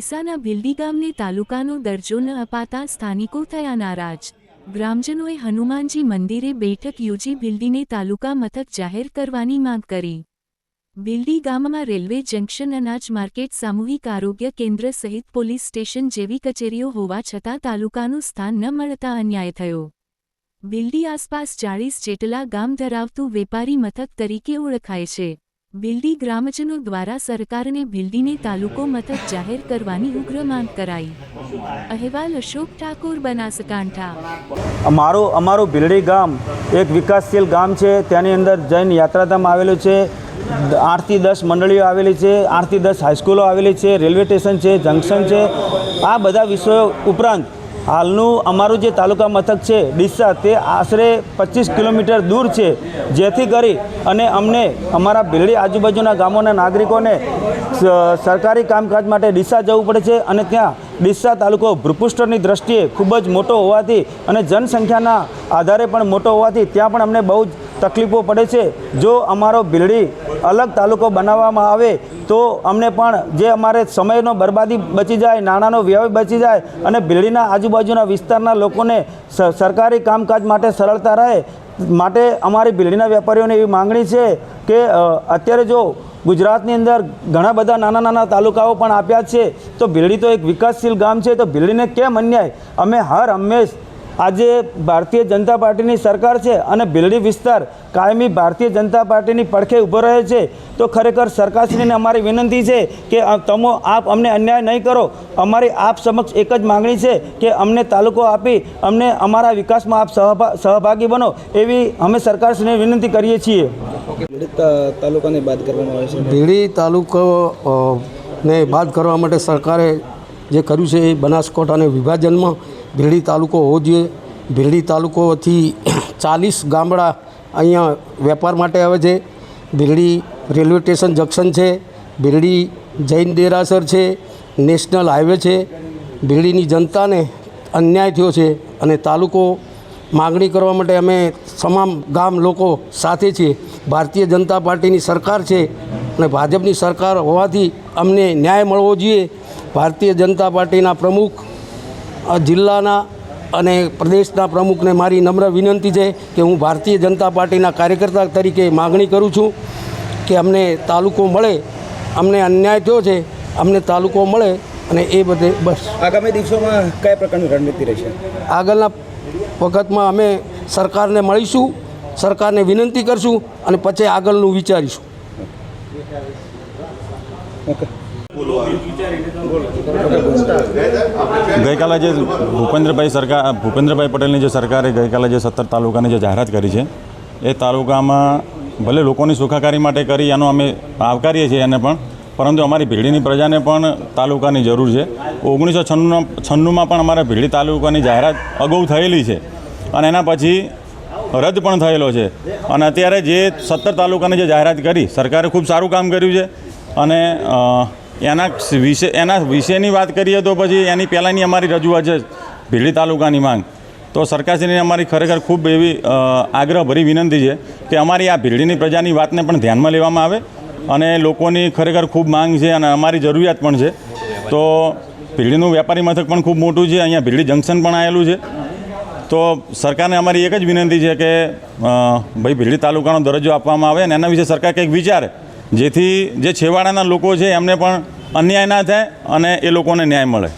ડીસાના ભિલ્ડી ગામને તાલુકાનો દરજ્જો ન અપાતા સ્થાનિકો થયા નારાજ. ગ્રામજનોએ હનુમાનજી મંદિરે બેઠક યોજી ભિલ્ડીને તાલુકા મથક જાહેર કરવાની માંગ કરી. ભીલડી ગામમાં રેલવે જંકશન, અનાજ માર્કેટ, સામૂહિક આરોગ્ય કેન્દ્ર સહિત પોલીસ સ્ટેશન જેવી કચેરીઓ હોવા છતાં તાલુકાનું સ્થાન ન મળતા અન્યાય થયો. ભીલડી આસપાસ ચાળીસ જેટલા ગામ ધરાવતું વેપારી મથક તરીકે ઓળખાય છે. ભીલડી ગ્રામજનો દ્વારા સરકારને ભીલડીને તાલુકો મથક જાહેર કરવાની ઉગ્ર માંગ કરાઈ. અહેવાલ અશોક ઠાકોર, બનાસકાંઠા. અમારો, અમારું ભીલડી ગામ એક વિકાસશીલ ગામ છે. તેની અંદર જૈન યાત્રાધામ આવેલું છે. આઠથી દસ મંડળીઓ આવેલી છે. આઠથી દસ હાઈસ્કૂલો આવેલી છે. રેલવે સ્ટેશન છે, જંકશન છે. આ બધા વિષયો ઉપરાંત હાલનું અમારું જે તાલુકા મથક છે, ડીસા, તે આશરે પચીસ કિલોમીટર દૂર છે. જેથી કરી અને અમને અમારા ભીલડી આજુબાજુના ગામોના નાગરિકોને સરકારી કામકાજ માટે ડીસા જવું પડે છે અને ત્યાં ડીસા તાલુકો ભૂપૃષ્ઠની દ્રષ્ટિએ ખૂબ જ મોટો હોવાથી અને જનસંખ્યાના આધારે પણ મોટો હોવાથી ત્યાં પણ અમને બહુ જ તકલીફો પડે છે. જો અમારો ભીલડી અલગ તાલુકો બનાવવામાં આવે, તો અમને પણ જે અમારે સમયનો બરબાદી બચી જાય, નાણાંનો વ્યય બચી જાય અને ભીલડીના આજુબાજુના વિસ્તારના લોકોને સરકારી કામકાજ માટે સરળતા રહે, માટે અમારી ભીલડીના વેપારીઓને એવી માંગણી છે કે અત્યારે જો ગુજરાતની અંદર ઘણા બધા નાના નાના તાલુકાઓ પણ આપ્યા છે, તો ભીલડી તો એક વિકાસશીલ ગામ છે, તો ભીલડીને કેમ અન્યાય? અમે હર હંમેશ આજે ભારતીય જનતા પાર્ટીની સરકાર છે અને ભીલડી વિસ્તાર કાયમી ભારતીય જનતા પાર્ટીની પડખે ઊભો રહે છે તો ખરેખર સરકારશ્રીને અમારી વિનંતી છે કે તમો આપ અમને અન્યાય નહીં કરો. અમારી આપ સમક્ષ એક જ માગણી છે કે અમને તાલુકો આપી અમને અમારા વિકાસમાં આપ સહભા સહભાગી બનો એવી અમે સરકારશ્રીને વિનંતી કરીએ છીએ. તાલુકાને બાદ કરવામાં આવે છે. ભીડી તાલુકો ને બાદ કરવા માટે સરકારે જે કર્યું છે એ બનાસકાંઠાને વિભાજનમાં ભીલડી તાલુકો હોવો જોઈએ. ભીલડી તાલુકોથી ચાલીસ ગામડા અહીંયા વેપાર માટે આવે છે. ભીલડી રેલવે સ્ટેશન જંકશન છે. ભીલડી જૈન દેરાસર છે. નેશનલ હાઈવે છે. ભીલડીની જનતાને અન્યાય થયો છે અને તાલુકો માગણી કરવા માટે અમે તમામ ગામ લોકો સાથે છીએ. ભારતીય જનતા પાર્ટીની સરકાર છે અને ભાજપની સરકાર હોવાથી અમને ન્યાય મળવો જોઈએ. ભારતીય જનતા પાર્ટીના પ્રમુખ જિલ્લાના અને પ્રદેશના પ્રમુખને મારી નમ્ર વિનંતી છે કે હું ભારતીય જનતા પાર્ટીના કાર્યકર્તા તરીકે માગણી કરું છું કે અમને તાલુકો મળે અમને અન્યાય થયો છે અમને તાલુકો મળે અને એ બધે બસ. આગામી દિવસોમાં કયા પ્રકારની રણનીતિ રહેશે? આગળના વખતમાં અમે સરકારને મળીશું સરકારને વિનંતી કરશું અને પછી આગળનું વિચારીશું. ઓકે. ગઈકાલે જે ભૂપેન્દ્રભાઈ સરકાર ભૂપેન્દ્રભાઈ પટેલની જે સરકારે ગઈકાલે જે સત્તર તાલુકાની જે જાહેરાત કરી છે, એ તાલુકામાં ભલે લોકોની સુખાકારી માટે કરી એનો અમે આવકારીએ છીએ એને પણ, પરંતુ અમારી ભીડીની પ્રજાને પણ તાલુકાની જરૂર છે. ઓગણીસો છન્નું છન્નુંમાં પણ અમારા ભીડી તાલુકાની જાહેરાત અગાઉ થયેલી છે અને એના પછી રદ પણ થયેલો છે. અને અત્યારે જે સત્તર તાલુકાની જે જાહેરાત કરી, સરકારે ખૂબ સારું કામ કર્યું છે અને એના વિશે એના વિશેની વાત કરીએ તો પછી એની પહેલાંની અમારી રજૂઆત છે ભીલી તાલુકાની માંગ. તો સરકારશ્રીને અમારી ખરેખર ખૂબ એવી આગ્રહભરી વિનંતી છે કે અમારી આ ભીલડીની પ્રજાની વાતને પણ ધ્યાનમાં લેવામાં આવે અને લોકોની ખરેખર ખૂબ માંગ છે અને અમારી જરૂરિયાત પણ છે. તો ભીલડીનું વેપારી મથક પણ ખૂબ મોટું છે, અહીંયા ભીલડી જંકશન પણ આવેલું છે. તો સરકારને અમારી એક જ વિનંતી છે કે ભાઈ ભીલડી તાલુકાનો દરજ્જો આપવામાં આવે અને એના વિશે સરકાર કંઈક વિચારે. જેથી જે છેવાડાના લોકો છે એમને પણ અન્યાય ના થાય અને એ લોકોને ન્યાય મળે.